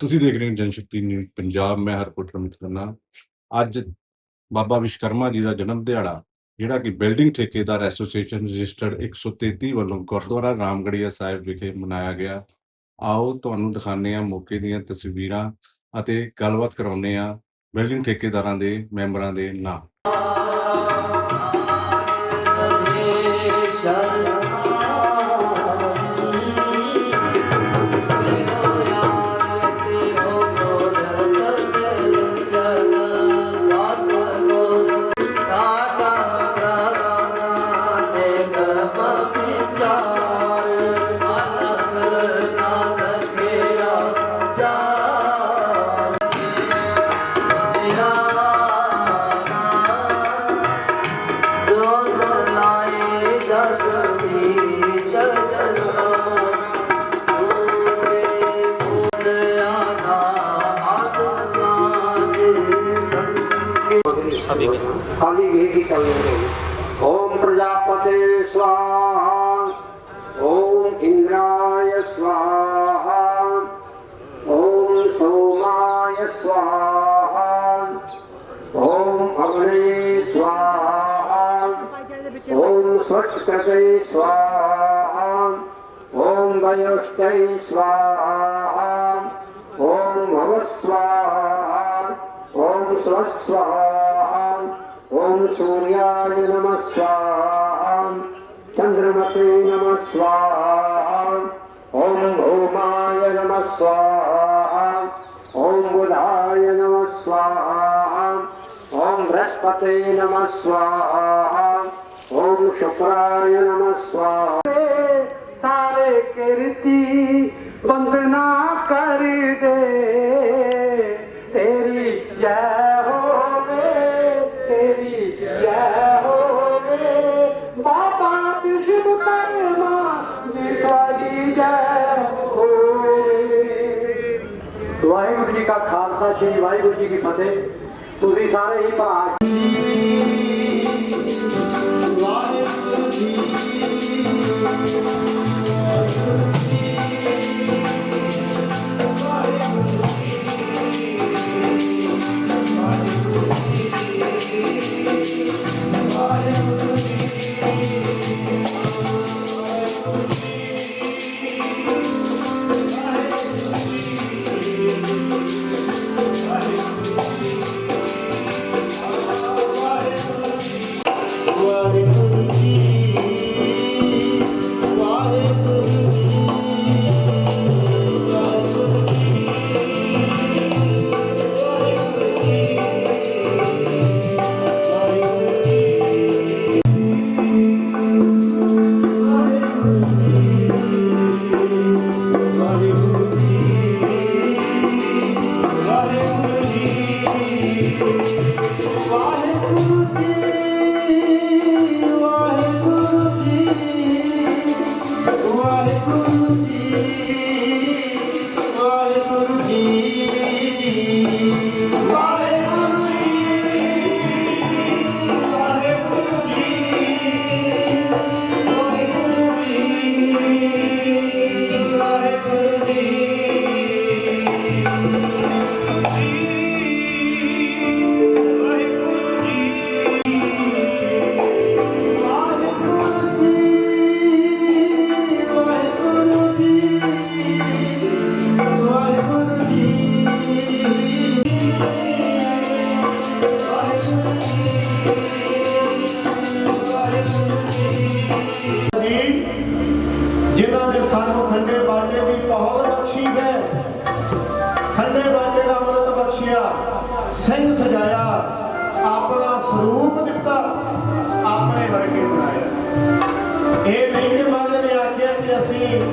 ਤੁਸੀਂ ਦੇਖ ਰਹੇ ਹੋ ਜਨ ਸ਼ਕਤੀ ਨਿਊਜ਼ ਪੰਜਾਬ, ਮੈਂ ਹਰਪੁੱਟ ਰਮਿਤ ਖੰਨਾ। ਅੱਜ ਬਾਬਾ ਵਿਸ਼ਕਰਮਾ ਜੀ ਦਾ ਜਨਮ ਦਿਹਾੜਾ, ਜਿਹੜਾ ਕਿ ਬਿਲਡਿੰਗ ਠੇਕੇਦਾਰ ਐਸੋਸੀਏਸ਼ਨ ਰਜਿਸਟਰਡ 133 ਵੱਲੋਂ ਗੁਰਦੁਆਰਾ ਰਾਮਗੜੀਆ ਸਾਹਿਬ ਵਿਖੇ ਮਨਾਇਆ ਗਿਆ। ਆਓ ਤੁਹਾਨੂੰ ਦਿਖਾਉਂਦੇ ਹਾਂ ਮੌਕੇ ਦੀਆਂ ਤਸਵੀਰਾਂ ਅਤੇ ਗੱਲਬਾਤ ਕਰਾਉਂਦੇ ਹਾਂ ਬਿਲਡਿੰਗ ਠੇਕੇਦਾਰਾਂ ਦੇ ਮੈਂਬਰਾਂ ਦੇ ਨਾਲ स्वच्छकृते स्वाहा ओम वयोष्टै स्वाहा ओम भवस्वाहा ओम स्वस्वाहा ओम सूर्याय नमः स्वाहा चंद्रमसे नमः स्वाहा ओम भौमाय नमः स्वाहा ओम बुधाय नमः स्वाहा ओम बृहस्पते नमः स्वाहा ਸ਼ੁਕਰਾਨ ਨਮਸਵਾ ਸਾਰੇ ਕਿਰਤੀ ਵੰਦਨਾ ਕਰ ਦੇ। ਤੇਰੀ ਜੈ ਹੋਵੇ, ਤੇਰੀ ਜੈ ਹੋਵੇ। ਬਾਬਾ ਬਿਸ਼ਪ ਕਰਮਾ ਜੀ ਤੁਹਾਡੀ ਜੈ ਹੋਵੇ। ਵਾਹਿਗੁਰੂ ਜੀ ਕਾ ਖਾਲਸਾ, ਸ੍ਰੀ ਵਾਹਿਗੁਰੂ ਜੀ ਕੀ ਫਤਿਹ। ਤੁਸੀਂ ਸਾਰੇ ਹੀ ਭਰਾ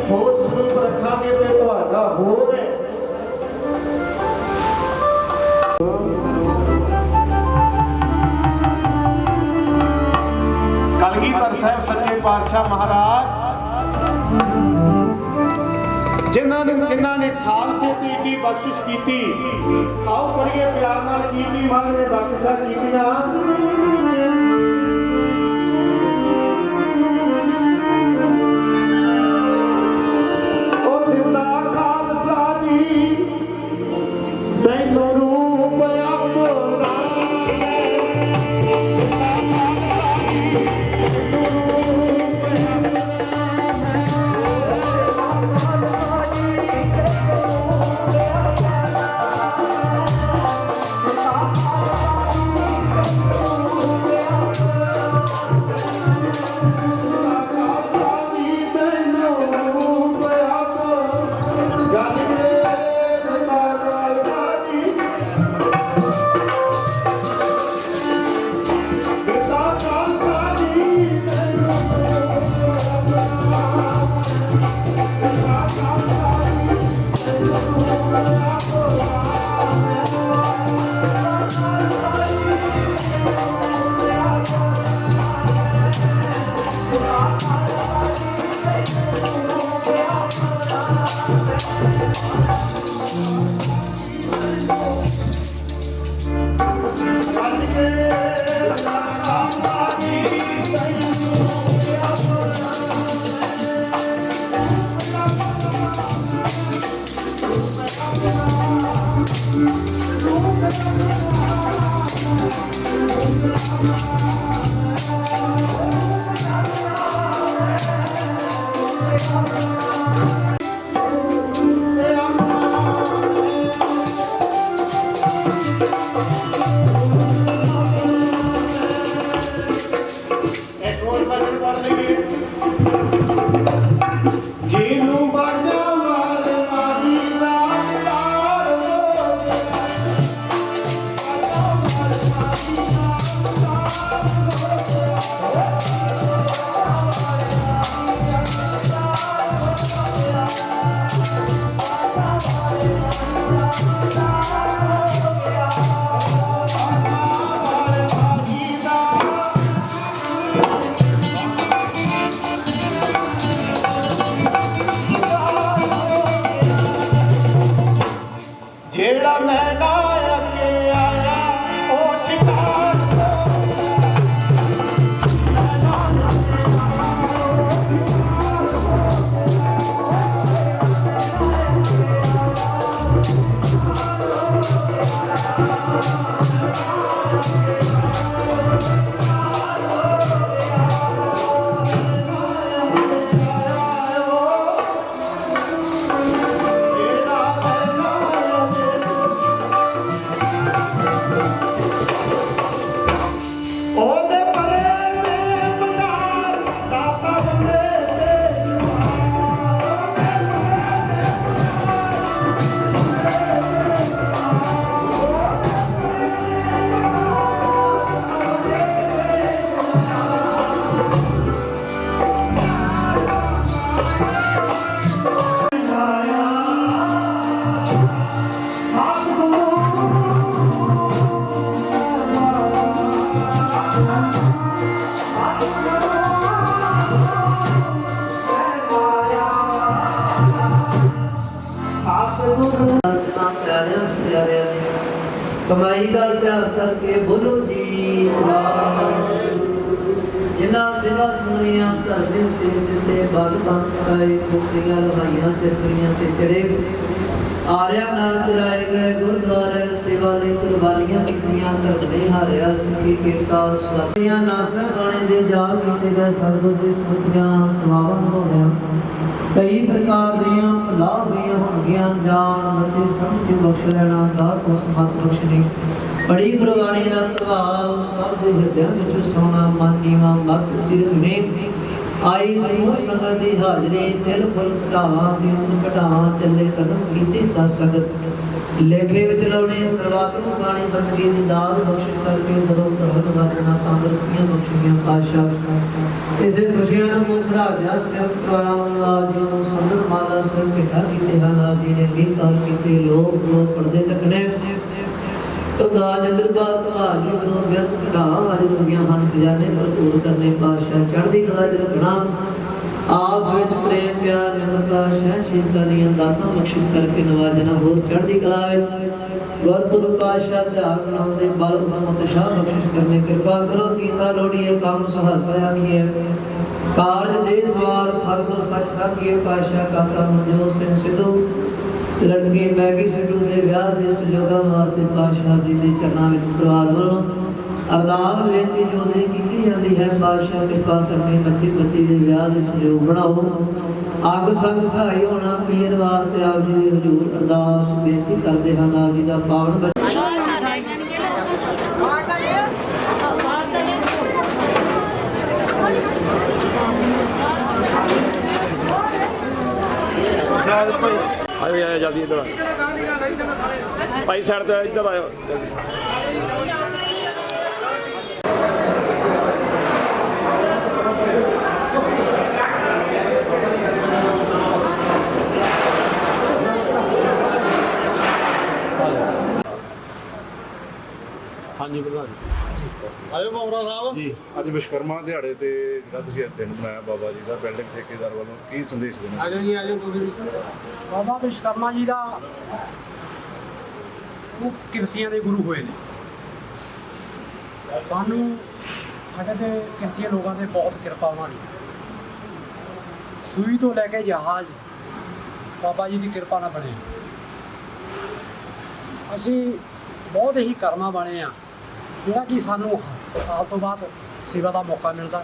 ਹੋਰ ਸਰੂਪ ਰੱਖਾਂਗੇ ਤੇ ਤੁਹਾਡਾ ਹੋਰ ਹੈ। ਕਲਗੀਧਰ ਸਾਹਿਬ ਸੱਚੇ ਪਾਤਸ਼ਾਹ ਮਹਾਰਾਜ, ਜਿਨ੍ਹਾਂ ਨੇ ਜਿਨ੍ਹਾਂ ਨੇ ਖਾਲਸੇ ਦੀ ਏਡੀ ਬਖਸ਼ਿਸ਼ ਕੀਤੀ, ਆਓ ਪੜੀਏ ਪਿਆਰ ਨਾਲ ਕੀ ਕੀ ਮਹਾਰਾਜ ਨੇ ਬਖਸ਼ਿਸ਼ਾਂ ਕੀਤੀਆਂ। ਨਾ ਪਿਆਰਿਆਂ ਪਿਆਰਿਆਂ ਕਮਾਈ ਦਾ ਤਿਆਗ ਕਰਕੇ ਬੋਲੋ ਜੀ। ਜਿਨ੍ਹਾਂ ਸੇਵਾ ਸੁਣੀਆਂ ਧਰਮੇ ਸਿੰਘ ਜਿੰਦੇ ਬਾਦ ਕਾਏ ਕੋਟੀਆਂ ਲਹਾਈਆਂ ਚਰਕੀਆਂ ਤੇ ਚੜੇ ਆਰਿਆ ਨਾਲ ਚਰਾਏ ਗਏ ਗੁਰਦੁਆਰੇ, ਸੇਵਾ ਲਈ ਕੁਰਬਾਨੀਆਂ ਕੀਤੀਆਂ ਧਰਮ ਦੇ ਹਾਰਿਆ ਸਿੱਖੀ ਕੇ ਸਾਥ ਸਵਾਸੀਆਂ ਨਾਸਾ ਬਾਣੇ ਦੇ ਜਾਲ ਕੀਤੇ ਗਏ ਸਤਿਗੁਰ ਦੀ ਸਮੁੱਚੀਆਂ ਸਵਾਵਾਂ ਹੋਦਿਆਂ ਕਈ ਪ੍ਰਕਾਰ ਸਮਝ ਬਖਸ਼ ਲੈਣਾ ਦਾ ਕੋ ਸਮਤ ਬਖਸ਼ਣੀ ਬੜੀ ਗੁਰਬਾਣੀ ਦਾ ਪ੍ਰਭਾਵ ਸਭ ਦੇ ਹਿਰਦਿਆਂ ਵਿੱਚ ਸੋਣਾ ਮਨ ਨੀਵਾ ਮਤ ਚਿਰਗਨੇ ਆਈ ਸਿਉ ਸੰਗਤ ਦੀ ਹਾਜ਼ਰੀ ਦਿਲ ਫੁੱਲ ਘਟਾਵਾਂ ਦਿਨ ਘਟਾਵਾਂ ਚੱਲੇ ਕਦਮ ਕੀਤੀ ਸਤ ਸੰਗਤ। ਲੇਖੇ ਵਿੱਚ ਲਾਉਣੇ ਸਰਵਾਤਮ ਬਾਣੀ ਬੰਦਗੀ ਦੀ ਦਾਤ ਬਖਸ਼ ਕਰਕੇ ਦਰੋਂ ਧਰਨ ਵਾਜਣਾ ਤੰਦਰੁਸਤੀਆਂ ਬਖਸ਼ੀਆਂ ਪਾਸ਼ਾ ਇਸੇ ਖੁਸ਼ੀਆਂ ਨੂੰ ਮੁਖ ਰਾਜਾ ਸਿਰ ਕਰਾਉਣਾ ਜੀ ਨੂੰ ਸੰਗਤ ਮਾਲਾ ਸਿਰ ਕਿਠਾ ਕੀਤੇ ਹਨ। ਆਪ ਜੀ ਨੇ ਗੀਤਾਂ ਕੀਤੇ, ਲੋਕ ਲੋਕ ਪਰਦੇ ਤੱਕਨੇ ਤਦਾ ਜੰਦਰ ਬਾਤ ਤੁਹਾਡੀ ਨੂੰ ਵਿਅਰਥ ਘਟਾ ਅੱਜ ਦੁਨੀਆਂ ਹਨ। ਖਜ਼ਾਨੇ ਭਰਪੂਰ ਕਰਨੇ ਪਾਸ਼ਾ ਚੜ੍ਹਦੀ ਕਲਾ ਚ ਰੱਖਣਾ ਆਸ ਵਿੱਚ ਪ੍ਰੇਮ, ਪਿਆਰ, ਨਿਮਰਤਾ ਸਹਿਨਸ਼ੀਲਤਾ ਦੀਆਂ ਦਾਤਾਂ ਬਖਸ਼ਿਸ਼ ਕਰਕੇ ਨਵਾਜਣਾ ਹੋਰ ਚੜ੍ਹਦੀ ਕਲਾ ਵਿੱਚ ਗੁਰਪੁਰ ਪਾਸ਼ਾ ਧਿਆਨ ਬਣਾਉਂਦੇ ਬਲ ਉਦਮ ਅਤੇ ਬਖਸ਼ਿਸ਼ ਕਰਨੇ ਕਿਰਪਾ ਕਰੋ, ਕੀਤਾ ਲੋੜੀਏ ਕੰਮ ਸਹਾਰ ਪਿਆ ਕੀਏ। ਕਾਰਜ ਦੇ ਸਵਾਰ ਸਤਿ ਸੱਚ ਸਾਖੀਏ ਪਾਸ਼ਾ ਕਾਕਾ ਮਨਜੋਤ ਸਿੰਘ ਸਿੱਧੂ, ਲੜਕੀ ਮੈਗੀ ਸਿੱਧੂ ਦੇ ਵਿਆਹ ਦੇ ਸਹਿਯੋਗਾਂ ਵਾਸਤੇ ਪਾਤਸ਼ਾਹ ਜੀ ਦੇ ਚਰਨਾਂ ਵਿੱਚ ਪਰਿਵਾਰ ਵੱਲੋਂ ਅਰਦਾਸ ਬੇਨਤੀ ਜੋ ਦੇ ਕੀਤੀ ਜਾਂਦੀ ਹੈ ਪਾਤਸ਼ਾਹ ਕਿਰਪਾ ਕਰਕੇ ਬੱਚੇ ਬੱਚੇ ਦੇ ਵਿਆਹ ਦੇ ਸਹਿਯੋਗ ਬਣਾਓ। ਅੱਗ ਸੰਗ ਸਹਾਈ ਹੋਣਾ, ਪੀਰ ਵਾਸਤੇ ਆਪ ਜੀ ਦੇ ਹਜ਼ੂਰ ਅਰਦਾਸ ਬੇਨਤੀ ਕਰਦੇ ਹਨ ਆਪ ਜੀ ਦਾ ਪਾਵਨ ਬੱਚਾ ਆਇਓ ਜਲਦੀ ਇੱਧਰ ਭਾਈ, ਸਾਈਡ ਤੇ ਇੱਧਰ ਆਇਓ। ਪ੍ਰਧਾਨ ਆਜੋ ਮੌਰਾ ਸਾਹਿਬ। ਜੀ। ਅੱਜ ਵਿਸ਼ਕਰਮਾ ਦਿਹਾੜੇ ਤੇ ਜਿਹੜਾ ਤੁਸੀਂ ਇਹ ਦਿਨ ਮਨਾਇਆ ਬਾਬਾ ਜੀ ਦਾ ਬਿਲਡਿੰਗ ਠੇਕੇਦਾਰ ਵੱਲੋਂ ਕੀ ਸੰਦੇਸ਼ ਦੇਣਾ? ਆਜੋ ਜੀ ਆਜੋ ਤੁਸੀਂ ਵੀ। ਬਾਬਾ ਵਿਸ਼ਕਰਮਾ ਜੀ ਦਾ ਉਹ ਕਿਰਤੀਆਂ ਦੇ ਗੁਰੂ ਹੋਏ ਨੇ। ਸਾਨੂੰ ਸਾਡੇ ਤੇ ਕਿਰਤੀਆਂ ਲੋਕਾਂ ਤੇ ਬਹੁਤ ਕਿਰਪਾ ਉਹਨਾਂ ਦੀ ਸੂਈ ਤੋਂ ਲੈ ਕੇ ਜਹਾਜ਼ ਬਾਬਾ ਜੀ ਦੀ ਕਿਰਪਾ ਨਾਲ ਬਣੇ। ਅਸੀਂ ਬਹੁਤ ਹੀ ਕਰਮਾਂ ਵਾਲੇ ਆ। ਜਿਹੜਾ ਕਿ ਸਾਨੂੰ ਸਾਲ ਤੋਂ ਬਾਅਦ ਸੇਵਾ ਦਾ ਮੌਕਾ ਮਿਲਦਾ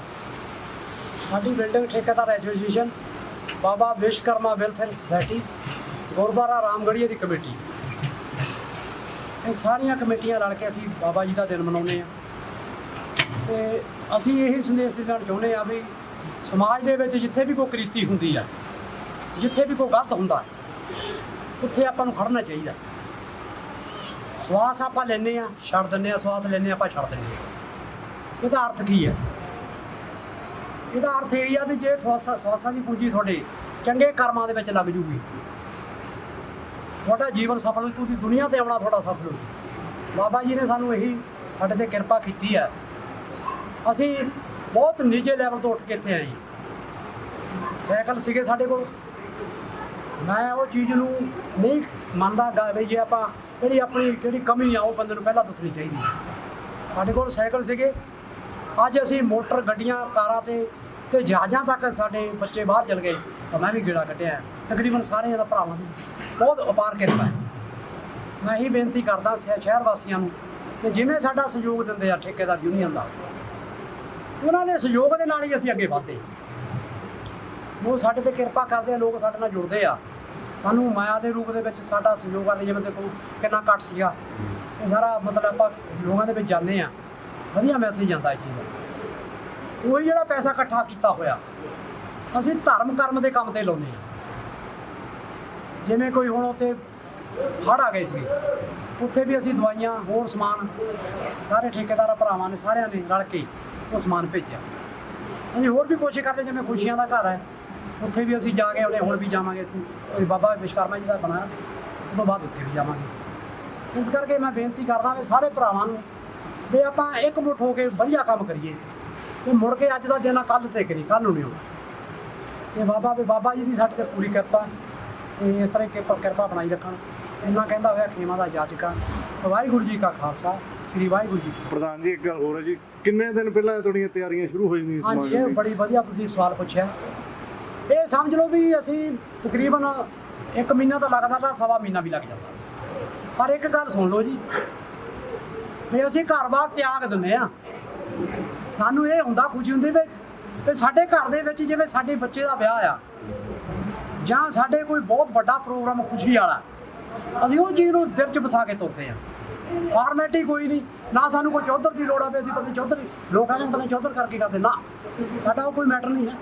ਸਾਡੀ ਬਿਲਡਿੰਗ ਠੇਕੇਦਾਰ association Baba Vishwakarma welfare society Gurdwara ਰਾਮਗੜੀਏ ਦੀ ਕਮੇਟੀ। ਇਹ ਸਾਰੀਆਂ ਕਮੇਟੀਆਂ ਰਲ ਕੇ ਅਸੀਂ ਬਾਬਾ ਜੀ ਦਾ ਦਿਨ ਮਨਾਉਂਦੇ ਆ ਤੇ ਅਸੀਂ ਇਹ ਸੰਦੇਸ਼ ਦੇਣਾ ਚਾਹੁੰਦੇ ਆ ਵੀ ਸਮਾਜ ਦੇ ਵਿੱਚ ਜਿੱਥੇ ਵੀ ਕੋਈ ਕ੍ਰਿਤੀ ਹੁੰਦੀ ਆ, ਜਿੱਥੇ ਵੀ ਕੋਈ ਗਲਤ ਹੁੰਦਾ, ਉੱਥੇ ਆਪਾਂ ਨੂੰ ਖੜਨਾ ਚਾਹੀਦਾ। ਸਵਾਸ ਆਪਾਂ ਲੈਨੇ ਆ ਛੱਡ ਦਿੰਨੇ ਆ ਸਵਾਦ ਲੈਨੇ ਆ ਆਪਾਂ ਛੱਡ ਦਿੰਨੇ ਆ ਇਹਦਾ ਅਰਥ ਕੀ ਹੈ? ਇਹਦਾ ਅਰਥ ਇਹ ਆ ਵੀ ਜੇ ਸਵਾਸਾਂ ਸਵਾਸਾਂ ਦੀ ਪੂੰਜੀ ਤੁਹਾਡੇ ਚੰਗੇ ਕਰਮਾਂ ਦੇ ਵਿੱਚ ਲੱਗ ਜੂਗੀ। ਤੁਹਾਡਾ ਜੀਵਨ ਸਫਲ ਹੋ ਤੁਸੀਂ ਦੁਨੀਆ ਤੇ ਆਉਣਾ ਤੁਹਾਡਾ ਸਫਲ ਹੋ ਬਾਬਾ ਜੀ ਨੇ ਸਾਨੂੰ ਇਹੀ ਸਾਡੇ ਤੇ ਕਿਰਪਾ ਕੀਤੀ ਹੈ। ਅਸੀਂ ਬਹੁਤ ਨੀਚੇ ਲੈਵਲ ਤੋਂ ਉੱਠ ਕੇ ਇੱਥੇ ਆਏ। ਹਾਂ। ਸਾਈਕਲ ਸੀਗੇ ਸਾਡੇ ਕੋਲ। ਮੈਂ ਉਹ ਚੀਜ਼ ਨੂੰ ਨਹੀਂ ਮੰਨਦਾ ਗਾ ਵੀ ਜੇ ਆਪਾਂ ਜਿਹੜੀ ਆਪਣੀ ਜਿਹੜੀ ਕਮੀ ਆ, ਉਹ ਬੰਦੇ ਨੂੰ ਪਹਿਲਾਂ ਦੱਸਣੀ ਚਾਹੀਦੀ ਹੈ। ਸਾਡੇ ਕੋਲ ਸਾਈਕਲ ਸੀਗੇ। ਅੱਜ ਅਸੀਂ ਮੋਟਰ ਗੱਡੀਆਂ, ਕਾਰਾਂ ਤੇ ਤੇ ਜਹਾਜ਼ਾਂ ਤੱਕ ਸਾਡੇ ਬੱਚੇ ਬਾਹਰ ਚਲ ਗਏ। ਤਾਂ ਮੈਂ ਵੀ ਗੇੜਾ ਕੱਢਿਆ। ਤਕਰੀਬਨ ਸਾਰਿਆਂ ਦਾ ਭਰਾਵਾਂ ਨੂੰ ਬਹੁਤ ਉਪਾਰ ਕਿਰਪਾ ਹੈ। ਮੈਂ ਹੀ ਬੇਨਤੀ ਕਰਦਾ ਸ਼ਹਿ- ਸ਼ਹਿਰ ਵਾਸੀਆਂ ਨੂੰ ਕਿ ਜਿਵੇਂ ਸਾਡਾ ਸਹਿਯੋਗ ਦਿੰਦੇ ਆ ਠੇਕੇਦਾਰ ਯੂਨੀਅਨ ਦਾ, ਉਹਨਾਂ ਦੇ ਸਹਿਯੋਗ ਦੇ ਨਾਲ ਹੀ ਅਸੀਂ ਅੱਗੇ ਵਧਦੇ ਹਾਂ। ਉਹ ਸਾਡੇ ਤੇ ਕਿਰਪਾ ਕਰਦੇ ਆ, ਲੋਕ ਸਾਡੇ ਨਾਲ ਜੁੜਦੇ ਆ। ਸਾਨੂੰ ਮਾਇਆ ਦੇ ਰੂਪ ਦੇ ਵਿੱਚ ਸਾਡਾ ਸਹਿਯੋਗ ਆ ਜਿਵੇਂ ਦੇਖੋ ਕਿੰਨਾ ਘੱਟ ਸੀਗਾ। ਇਹ ਸਾਰਾ ਮਤਲਬ ਆਪਾਂ ਲੋਕਾਂ ਦੇ ਵਿੱਚ ਜਾਂਦੇ ਆ ਵਧੀਆ ਮੈਸੇਜ ਜਾਂਦਾ ਇਹ ਚੀਜ਼ ਦਾ। ਉਹੀ ਜਿਹੜਾ ਪੈਸਾ ਇਕੱਠਾ ਕੀਤਾ ਹੋਇਆ, ਅਸੀਂ ਧਰਮ ਕਰਮ ਦੇ ਕੰਮ ਤੇ ਲਾਉਂਦੇ ਆ ਜਿਵੇਂ ਕੋਈ ਹੁਣ ਉੱਥੇ ਹੜ੍ਹ ਆ ਗਏ ਸੀ ਉੱਥੇ ਵੀ ਅਸੀਂ ਦਵਾਈਆਂ, ਹੋਰ ਸਮਾਨ, ਸਾਰੇ ਠੇਕੇਦਾਰਾਂ ਭਰਾਵਾਂ ਨੇ ਸਾਰਿਆਂ ਨੇ ਰਲ ਕੇ ਉਹ ਸਮਾਨ ਭੇਜਿਆ। ਅਸੀਂ ਹੋਰ ਵੀ ਕੋਸ਼ਿਸ਼ ਕਰਦੇ ਜਿਵੇਂ ਖੁਸ਼ੀਆਂ ਦਾ ਘਰ ਹੈ ਉੱਥੇ ਵੀ ਅਸੀਂ ਜਾ ਕੇ ਆਉਣੇ ਹੁਣ ਵੀ ਜਾਵਾਂਗੇ ਅਸੀਂ। ਉਹ ਬਾਬਾ ਵਿਸ਼ਕਰਮਾ ਜੀ ਦਾ ਬਣਾਇਆ ਤੇ ਉਸ ਤੋਂ ਬਾਅਦ ਉੱਥੇ ਵੀ ਜਾਵਾਂਗੇ। ਇਸ ਕਰਕੇ ਮੈਂ ਬੇਨਤੀ ਕਰਦਾ ਵੀ ਸਾਰੇ ਭਰਾਵਾਂ ਨੂੰ ਵੀ ਆਪਾਂ ਇੱਕ ਮੁੱਠ ਹੋ ਕੇ ਵਧੀਆ ਕੰਮ ਕਰੀਏ। ਤੇ ਮੁੜ ਕੇ ਅੱਜ ਦਾ ਦਿਨ ਆ ਕੱਲ ਤੇ ਕਰੀ ਕੱਲ ਨੂੰ ਨਹੀਂ ਹੋਣਾ। ਤੇ ਬਾਬਾ ਵੀ ਬਾਬਾ ਜੀ ਦੀ ਸਾਡੇ ਤੇ ਪੂਰੀ ਕਿਰਪਾ। ਤੇ ਇਸ ਤਰ੍ਹਾਂ ਕਿਰਪਾ ਕਿਰਪਾ ਬਣਾਈ ਰੱਖਣ। ਇੰਨਾ ਕਹਿੰਦਾ ਹੋਇਆ ਖੇਮਾ ਦਾ ਜਾਜਕਾ ਵਾਹਿਗੁਰੂ ਜੀ ਕਾ ਖਾਲਸਾ ਸ੍ਰੀ ਵਾਹਿਗੁਰੂ ਜੀ। ਪ੍ਰਧਾਨ ਜੀ ਇੱਕ ਗੱਲ ਹੋਰ ਹੈ ਜੀ। ਕਿੰਨੇ ਦਿਨ ਪਹਿਲਾਂ ਤੁਹਾਡੀਆਂ ਤਿਆਰੀਆਂ ਸ਼ੁਰੂ ਹੋ ਜਾਂਦੀਆਂ ਹਾਂਜੀ ਸਮਾਗਮ ਇਹ ਬੜੀ ਵਧੀਆ ਤੁਸੀਂ ਸਵਾਲ ਪੁੱਛਿਆ। ਇਹ ਸਮਝ ਲਓ ਵੀ ਅਸੀਂ ਤਕਰੀਬਨ ਇੱਕ ਮਹੀਨਾ ਤਾਂ ਲੱਗਦਾ ਤਾਂ ਸਵਾ ਮਹੀਨਾ ਵੀ ਲੱਗ ਜਾਂਦਾ। ਪਰ ਇੱਕ ਗੱਲ ਸੁਣ ਲਓ ਜੀ, ਵੀ ਅਸੀਂ ਘਰ-ਬਾਰ ਤਿਆਗ ਦਿੰਦੇ ਆ। ਸਾਨੂੰ ਇਹ ਹੁੰਦਾ ਖੁਸ਼ੀ ਹੁੰਦੀ ਵੀ ਵੀ ਸਾਡੇ ਘਰ ਦੇ ਵਿੱਚ ਜਿਵੇਂ ਸਾਡੇ ਬੱਚੇ ਦਾ ਵਿਆਹ ਆ, ਜਾਂ ਸਾਡੇ ਕੋਈ ਬਹੁਤ ਵੱਡਾ ਪ੍ਰੋਗਰਾਮ ਖੁਸ਼ੀ ਵਾਲਾ, ਅਸੀਂ ਉਹ ਚੀਜ਼ ਨੂੰ ਦਿਲ 'ਚ ਵਸਾ ਕੇ ਤੁਰਦੇ ਆ। ਫਾਰਮੈਲਿਟੀ ਕੋਈ ਨਹੀਂ, ਨਾ ਸਾਨੂੰ ਕੋਈ ਚੌਧਰ ਦੀ ਲੋੜ ਆਵੇ ਅਸੀਂ ਪਤਾ ਚੌਧਰ, ਲੋਕਾਂ ਨੇ ਪਤਾ ਚੌਧਰ ਕਰਕੇ ਕਰਦੇ, ਨਾ। ਸਾਡਾ ਉਹ ਕੋਈ ਮੈਟਰ ਨਹੀਂ ਹੈ।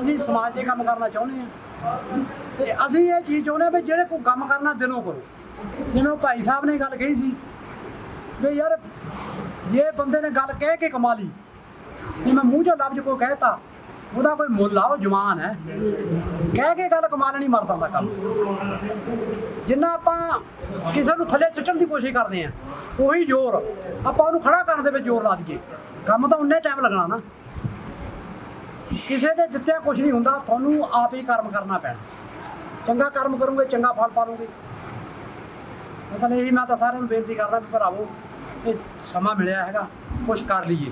ਅਸੀਂ ਸਮਾਜ ਦੇ ਕੰਮ ਕਰਨਾ ਚਾਹੁੰਦੇ ਹਾਂ। ਤੇ ਅਸੀਂ ਇਹ ਚੀਜ਼ ਚਾਹੁੰਦੇ ਹਾਂ ਵੀ ਜਿਹੜੇ ਕੋਈ ਕੰਮ ਕਰਨਾ ਦਿਲੋਂ ਕਰੋ। ਜਿਵੇਂ ਭਾਈ ਸਾਹਿਬ ਨੇ ਗੱਲ ਕਹੀ ਸੀ ਵੀ ਯਾਰ ਜੇ ਬੰਦੇ ਨੇ ਗੱਲ ਕਹਿ ਕੇ ਕਮਾ ਲਈ ਜੇ ਮੈਂ ਮੂੰਹ ਚੋਂ ਲਫ਼ਜ਼ ਕੋਈ ਕਹਿਤਾ, ਉਹਦਾ ਕੋਈ ਮੁੱਲ ਆ, ਉਹ ਜਵਾਨ ਹੈ। ਕਹਿ ਕੇ ਗੱਲ ਕਮਾ ਲੈਣੀ ਮਰਦਾ ਦਾ ਕੰਮ। ਜਿੰਨਾ ਆਪਾਂ ਕਿਸੇ ਨੂੰ ਥੱਲੇ ਸਿੱਟਣ ਦੀ ਕੋਸ਼ਿਸ਼ ਕਰਦੇ ਆ ਉਹੀ ਜ਼ੋਰ ਆਪਾਂ ਉਹਨੂੰ ਖੜਾ ਕਰਨ ਦੇ ਵਿੱਚ ਜ਼ੋਰ ਲਾ ਦਈਏ। ਕੰਮ ਤਾਂ ਉਨੇ ਟਾਈਮ ਲੱਗਣਾ ਨਾ। ਕਿਸੇ ਦੇ ਦਿੱਤਿਆ ਕੁਝ ਨਹੀਂ ਹੁੰਦਾ ਤੁਹਾਨੂੰ ਆਪ ਹੀ ਕਰਮ ਕਰਨਾ ਪੈਣਾ। ਚੰਗਾ ਕਰਮ ਕਰੋਗੇ ਚੰਗਾ ਫਲ ਪਾਲੋਗੇ। ਮਤਲਬ ਇਹੀ ਮੈਂ ਤਾਂ ਸਾਰਿਆਂ ਨੂੰ ਬੇਨਤੀ ਕਰਦਾ ਵੀ ਭਰਾਵੋ ਇਹ ਸਮਾਂ ਮਿਲਿਆ ਹੈਗਾ ਕੁਛ ਕਰ ਲਈਏ।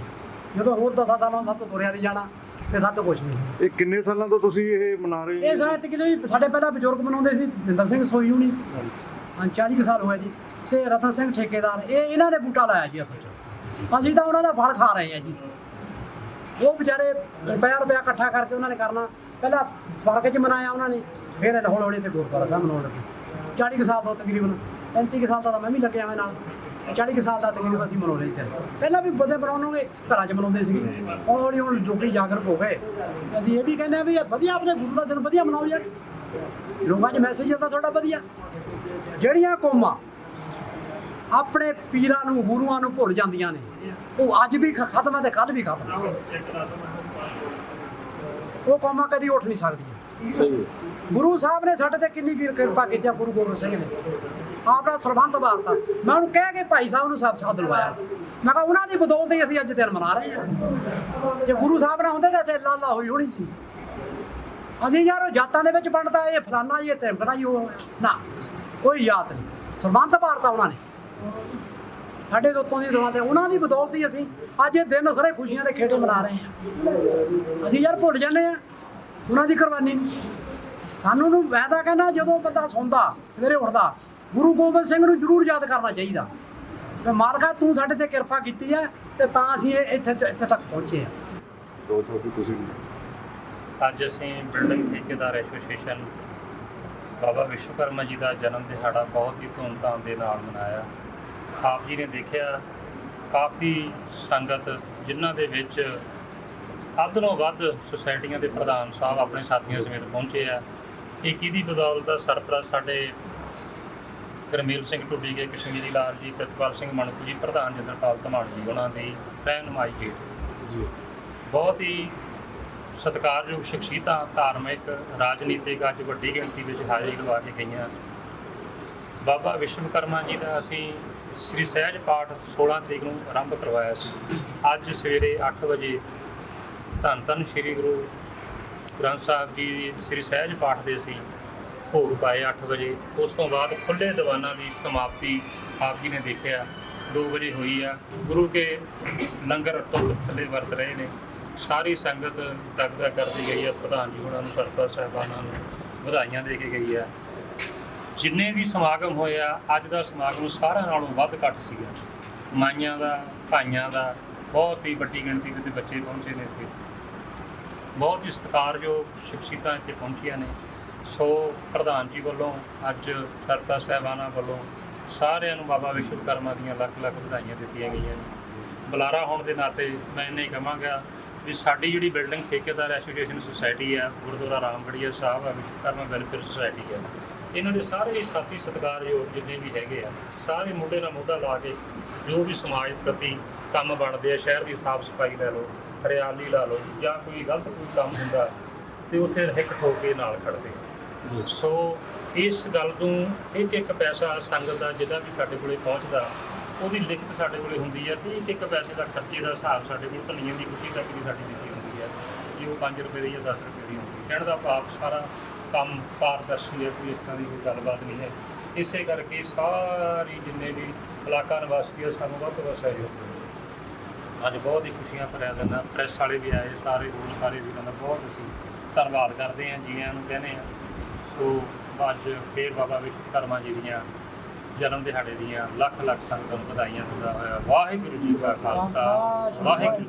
ਜਦੋਂ ਹੋਰ ਦਸਾਂ ਸਾਲਾਂ ਤੋਂ ਤੁਰਿਆ ਨਹੀਂ ਜਾਣਾ ਤੇ ਸੱਤ ਕੁਛ ਨਹੀਂ। ਇਹ ਕਿੰਨੇ ਸਾਲਾਂ ਤੋਂ ਤੁਸੀਂ ਇਹ ਮਨਾ ਰਹੇ ਇਹ ਸਾਰਾ ਤੱਕ ਜੀ ਸਾਡੇ ਪਹਿਲਾਂ ਬਜ਼ੁਰਗ ਬਣਾਉਂਦੇ ਸੀ ਜਿੰਦਰ ਸਿੰਘ ਸੋਈ ਹੁਣੀ। ਹਾਂ 40 ਕੁ ਸਾਲ ਹੋਇਆ ਜੀ। ਤੇ ਰਤਨ ਸਿੰਘ ਠੇਕੇਦਾਰ ਇਹ ਇਹਨਾਂ ਨੇ ਬੂਟਾ ਲਾਇਆ ਜੀ ਅਸਲ 'ਚ। ਅਸੀਂ ਤਾਂ ਉਹਨਾਂ ਦਾ ਫਲ ਖਾ ਰਹੇ ਆ ਜੀ। ਉਹ ਵਿਚਾਰੇ ਰੁਪਇਆ ਰੁਪਇਆ ਇਕੱਠਾ ਕਰਕੇ ਉਹਨਾਂ ਨੇ ਕਰਨਾ। ਪਹਿਲਾਂ ਫ਼ਰਕ 'ਚ ਮਨਾਇਆ ਉਹਨਾਂ ਨੇ, ਫਿਰ ਇਹ ਹੌਲੀ ਹੌਲੀ ਤੇ ਗੁਰਦੁਆਰਾ ਸਾਹਿਬ ਮਨਾਉਣ ਲੱਗੇ। 40 ਕੁ ਸਾਲ ਤੋਂ ਤਕਰੀਬਨ 35 ਕੁ ਸਾਲ ਦਾ ਤਾਂ ਮੈਂ ਵੀ ਲੱਗਿਆ ਹੋਇਆ ਨਾਲ। 40 ਕੁ ਸਾਲ ਦਾ ਤਕਰੀਬਨ ਅਸੀਂ ਮਨਾਉਂਦੇ ਸੀ ਪਹਿਲਾਂ ਵੀ ਬੰਦੇ ਬਣਾਉਣਗੇ ਘਰਾਂ 'ਚ ਮਨਾਉਂਦੇ ਸੀ ਹੌਲੀ ਹੁਣ ਲੋਕੀ ਜਾਗਰੂਕ ਹੋ ਗਏ। ਅਸੀਂ ਇਹ ਵੀ ਕਹਿੰਦੇ ਆ ਵੀ ਇਹ ਵਧੀਆ ਆਪਣੇ ਗੁਰੂ ਦਾ ਦਿਨ ਵਧੀਆ ਮਨਾਓ ਯਾਰ। ਲੋਕਾਂ 'ਚ ਮੈਸੇਜ ਜਾਂਦਾ ਤੁਹਾਡਾ ਵਧੀਆ। ਜਿਹੜੀਆਂ ਕੌਮਾਂ ਆਪਣੇ ਪੀਰਾਂ ਨੂੰ ਗੁਰੂਆਂ ਨੂੰ ਭੁੱਲ ਜਾਂਦੀਆਂ ਨੇ। ਉਹ ਅੱਜ ਵੀ ਖਤਮ ਹੈ ਤੇ ਕੱਲ ਵੀ ਖਤਮ ਹੈ ਉਹ ਕੌਮਾਂ ਕਦੀ ਉੱਠ ਨਹੀਂ ਸਕਦੀਆਂ। ਸਹੀ ਗੁਰੂ ਸਾਹਿਬ ਨੇ ਸਾਡੇ ਤੇ ਕਿੰਨੀ ਵੀਰ ਕਿਰਪਾ ਕੀਤੀ ਆ ਗੁਰੂ ਗੋਬਿੰਦ ਸਿੰਘ ਨੇ। ਆਪਣਾ ਸਰਬੰਧ ਵਾਰਤਾ। ਮੈਂ ਉਹਨੂੰ ਕਹਿ ਕੇ ਭਾਈ ਸਾਹਿਬ ਨੂੰ ਸਭ ਸਾਥ ਲਵਾਇਆ ਮੈਂ ਕਿਹਾ ਉਹਨਾਂ ਦੀ ਬਦੌਲਤ ਹੀ ਅਸੀਂ ਅੱਜ ਦਿਨ ਮਨਾ ਰਹੇ ਹਾਂ। ਜੇ ਗੁਰੂ ਸਾਹਿਬ ਨਾ ਹੁੰਦੇ ਤਾਂ ਇੱਥੇ ਲਾਲਾ ਹੋਈ ਹੋਣੀ ਸੀ। ਅਸੀਂ ਯਾਰ ਉਹ ਜਾਤਾਂ ਦੇ ਵਿੱਚ ਵੰਡਦਾ ਇਹ ਫਲਾਨਾ ਇਹ ਟੈਂਪਰਾ ਜੀ ਉਹ। ਨਾ ਕੋਈ ਯਾਦ ਨਹੀਂ। ਸਰਬੰਧ ਭਾਰਤਾ ਉਹਨਾਂ ਨੇ। ਸਾਡੇ ਤੋਂ ਉੱਤੋਂ ਦੀ ਦੁਆ ਤੇ ਉਹਨਾਂ ਦੀ ਬਦੌਲਤ ਹੀ ਅਸੀਂ ਅੱਜ ਇਹ ਦਿਨ ਸਾਰੇ ਖੁਸ਼ੀਆਂ ਦੇ ਖੇੜੇ ਮਨਾ ਰਹੇ ਹਾਂ। ਅਸੀਂ ਯਾਰ ਭੁੱਲ ਜਾਂਦੇ ਆ ਉਹਨਾਂ ਦੀ ਕੁਰਬਾਨੀ ਨੂੰ ਸਾਨੂੰ ਨੂੰ ਮੈਂ ਤਾਂ ਕਹਿੰਦਾ ਜਦੋਂ ਬੰਦਾ ਸੌਂਦਾ ਸਵੇਰੇ ਉੱਠਦਾ ਗੁਰੂ ਗੋਬਿੰਦ ਸਿੰਘ ਨੂੰ ਜ਼ਰੂਰ ਯਾਦ ਕਰਨਾ ਚਾਹੀਦਾ। ਤੇ ਮਾਲਕਾ ਤੂੰ ਸਾਡੇ ਤੇ ਕਿਰਪਾ ਕੀਤੀ ਹੈ ਤੇ ਤਾਂ ਅਸੀਂ ਇਹ ਇੱਥੇ ਇੱਥੇ ਤੱਕ ਪਹੁੰਚੇ ਆ ਦੋ ਤੋਂ ਤੁਸੀਂ ਅੱਜ ਅਸੀਂ ਬਿਲਡਿੰਗ ਠੇਕੇਦਾਰ ਐਸੋਸੀਏਸ਼ਨ ਬਾਬਾ ਵਿਸ਼ਵਕਰਮਾ ਜੀ ਦਾ ਜਨਮ ਦਿਹਾੜਾ ਬਹੁਤ ਹੀ ਧੂਮਧਾਮ ਦੇ ਨਾਲ ਮਨਾਇਆ। ਆਪ ਜੀ ਨੇ ਦੇਖਿਆ ਕਾਫੀ ਸੰਗਤ ਜਿਨ੍ਹਾਂ ਦੇ ਵਿੱਚ ਅੱਧ ਨਾਲੋਂ ਵੱਧ ਸੁਸਾਇਟੀਆਂ ਦੇ ਪ੍ਰਧਾਨ ਸਾਹਿਬ ਆਪਣੇ ਸਾਥੀਆਂ ਸਮੇਤ ਪਹੁੰਚੇ ਆ। ਇਹ ਕਿਹਦੀ ਬਦੌਲਤ ਆ? ਸਰਪ੍ਰਸਤ ਸਾਡੇ ਗਰਮੇਲ ਸਿੰਘ ਟੁੱਡੀ ਗਏ ਕਸ਼ਮੀਰੀ ਲਾਲ ਜੀ ਪ੍ਰਿਤਪਾਲ ਸਿੰਘ ਮਣਕੂ ਜੀ ਪ੍ਰਧਾਨ ਜਨਰਲ ਧਮਾਨ ਜੀ ਉਹਨਾਂ ਦੀ ਰਹਿਨੁਮਾਈ ਹੇਠ। ਜੀ। ਬਹੁਤ ਹੀ ਸਤਿਕਾਰਯੋਗ ਸ਼ਖਸੀਅਤਾਂ ਧਾਰਮਿਕ ਰਾਜਨੀਤਿਕ ਅੱਜ ਵੱਡੀ ਗਿਣਤੀ ਵਿੱਚ ਹਾਜ਼ਰੀ ਲਵਾ ਕੇ ਗਈਆਂ। ਬਾਬਾ ਵਿਸ਼ਵਕਰਮਾ ਜੀ ਦਾ ਅਸੀਂ ਸ੍ਰੀ ਸਹਿਜ ਪਾਠ 16 ਤਰੀਕ ਨੂੰ ਆਰੰਭ ਕਰਵਾਇਆ ਸੀ। ਅੱਜ ਸਵੇਰੇ 8 ਵਜੇ ਧੰਨ ਧੰਨ ਸ੍ਰੀ ਗੁਰੂ ਗ੍ਰੰਥ ਸਾਹਿਬ ਜੀ ਦੀ ਸ੍ਰੀ ਸਹਿਜ ਪਾਠ ਦੇ ਸੀ ਭੋਗ ਪਾਏ 8 ਵਜੇ। ਉਸ ਤੋਂ ਬਾਅਦ ਖੁੱਲੇ ਦੀਵਾਨਾਂ ਦੀ ਸਮਾਪਤੀ ਆਪ ਜੀ ਨੇ ਦੇਖਿਆ। 2 ਵਜੇ ਹੋਈ ਆ। ਗੁਰੂ ਕੇ ਲੰਗਰ ਤੋਂ ਥੱਲੇ ਵਰਤ ਰਹੇ ਨੇ। ਸਾਰੀ ਸੰਗਤ ਤਗਦਾ ਕਰਦੀ ਗਈ ਆ। ਪ੍ਰਧਾਨ ਜੀ ਉਹਨਾਂ ਨੂੰ, ਸਰਪੰਚ ਸਾਹਿਬਾਨਾਂ ਨੂੰ ਵਧਾਈਆਂ ਦੇ ਕੇ ਗਈ ਆ। ਜਿੰਨੇ ਵੀ ਸਮਾਗਮ ਹੋਏ ਆ, ਅੱਜ ਦਾ ਸਮਾਗਮ ਸਾਰਿਆਂ ਨਾਲੋਂ ਵੱਧ ਘੱਟ ਸੀਗਾ। ਮਾਈਆਂ ਦਾ, ਭਾਈਆਂ ਦਾ, ਬਹੁਤ ਹੀ ਵੱਡੀ ਗਿਣਤੀ ਵਿੱਚ ਬੱਚੇ ਪਹੁੰਚੇ ਨੇ ਇੱਥੇ। ਬਹੁਤ ਹੀ ਸਤਿਕਾਰਯੋਗ ਸ਼ਖਸੀਅਤਾਂ ਇੱਥੇ ਪਹੁੰਚੀਆਂ ਨੇ। ਸੋ ਪ੍ਰਧਾਨ ਜੀ ਵੱਲੋਂ ਅੱਜ ਸਰਪੰਚ ਸਾਹਿਬਾਨਾਂ ਵੱਲੋਂ ਸਾਰਿਆਂ ਨੂੰ ਬਾਬਾ ਵਿਸ਼ਵਕਰਮਾ ਦੀਆਂ ਲੱਖ ਲੱਖ ਵਧਾਈਆਂ ਦਿੱਤੀਆਂ ਗਈਆਂ ਨੇ। ਬੁਲਾਰਾ ਹੋਣ ਦੇ ਨਾਤੇ ਮੈਂ ਇੰਨਾ ਹੀ ਕਹਾਂਗਾ ਵੀ ਸਾਡੀ ਜਿਹੜੀ ਬਿਲਡਿੰਗ ਠੇਕੇਦਾਰ ਐਸੋਸੀਏਸ਼ਨ ਸੁਸਾਇਟੀ ਆ, ਗੁਰਦੁਆਰਾ ਰਾਮਗੜੀਆ ਸਾਹਿਬ ਆ ਵਿਸ਼ਵਕਰਮਾ ਵੈਲਫੇਅਰ ਸੁਸਾਇਟੀ ਆ ਇਹਨਾਂ ਦੇ ਸਾਰੇ ਸਾਥੀ ਸਤਿਕਾਰਯੋਗ ਜਿੰਨੇ ਵੀ ਹੈਗੇ ਆ ਸਾਰੇ ਮੁੰਡੇ ਨਾਲ ਮੋਢਾ ਲਾ ਕੇ ਜੋ ਵੀ ਸਮਾਜ ਪ੍ਰਤੀ ਕੰਮ ਬਣਦੇ ਆ ਸ਼ਹਿਰ ਦੀ ਸਾਫ਼ ਸਫ਼ਾਈ ਲੈ ਲਓ ਹਰਿਆਲੀ ਲਾ ਲਓ ਜਾਂ ਕੋਈ ਗਲਤ ਕੋਈ ਕੰਮ ਹੁੰਦਾ ਤੇ ਉੱਥੇ ਹਿੱਕ ਠੋਕ ਕੇ ਨਾਲ ਖੜਦੇ ਆ। ਸੋ ਇਸ ਗੱਲ ਨੂੰ ਇੱਕ ਇੱਕ ਪੈਸਾ ਸੰਗਤ ਦਾ ਜਿਹਦਾ ਵੀ ਸਾਡੇ ਕੋਲੇ ਪਹੁੰਚਦਾ ਉਹਦੀ ਲਿਖਤ ਸਾਡੇ ਕੋਲੇ ਹੁੰਦੀ ਹੈ ਤੇ ਇੱਕ ਇੱਕ ਪੈਸੇ ਦਾ ਖਰਚੇ ਦਾ ਹਿਸਾਬ ਸਾਡੇ ਕੋਲ ਧਨੀਆਂ ਦੀ ਕੁੱਟੀ ਤੱਕ ਦੀ ਸਾਡੀ ਦਿੱਤੀ ਹੁੰਦੀ ਹੈ ਕਿ ਉਹ 5 ਰੁਪਏ ਦੀ ਜਾਂ 10 ਰੁਪਏ ਦੀ ਹੁੰਦੀ ਹੈ ਕਹਿਣ ਦਾ ਭਾਵ ਸਾਰਾ ਕੰਮ ਪਾਰਦਰਸ਼ੀ ਹੈ ਕੋਈ ਇਸ ਤਰ੍ਹਾਂ ਦੀ ਕੋਈ ਗੱਲਬਾਤ ਨਹੀਂ ਹੈ। ਇਸੇ ਕਰਕੇ ਸਾਰੀ ਜਿੰਨੇ ਵੀ ਇਲਾਕਾ ਨਿਵਾਸੀ ਹੈ ਸਾਨੂੰ ਵੱਧ ਤੋਂ ਵੱਧ ਸਹਿਯੋਗ ਦਿਓ। ਅੱਜ ਬਹੁਤ ਹੀ ਖੁਸ਼ੀਆਂ ਭਰਿਆ ਦਿਨ ਆ। ਪ੍ਰੈਸ ਵਾਲੇ ਵੀ ਆਏ ਸਾਰੇ ਹੋਰ ਸਾਰੇ ਵੀਰਾਂ ਦਾ ਬਹੁਤ ਅਸੀਂ ਧੰਨਵਾਦ ਕਰਦੇ ਹਾਂ ਜੀਆਂ ਨੂੰ ਕਹਿੰਦੇ ਆ ਸੋ ਅੱਜ ਫੇਰ ਬਾਬਾ ਵਿਸ਼ਵਕਰਮਾ ਜੀ ਦੀਆਂ ਜਨਮ ਦਿਹਾੜੇ ਦੀਆਂ ਲੱਖ ਲੱਖ ਸੰਗਤਾਂ ਨੂੰ ਵਧਾਈਆਂ ਦਿੰਦਾ ਹੋਇਆ। ਵਾਹਿਗੁਰੂ ਜੀ ਕਾ ਖਾਲਸਾ ਵਾਹਿਗੁਰੂ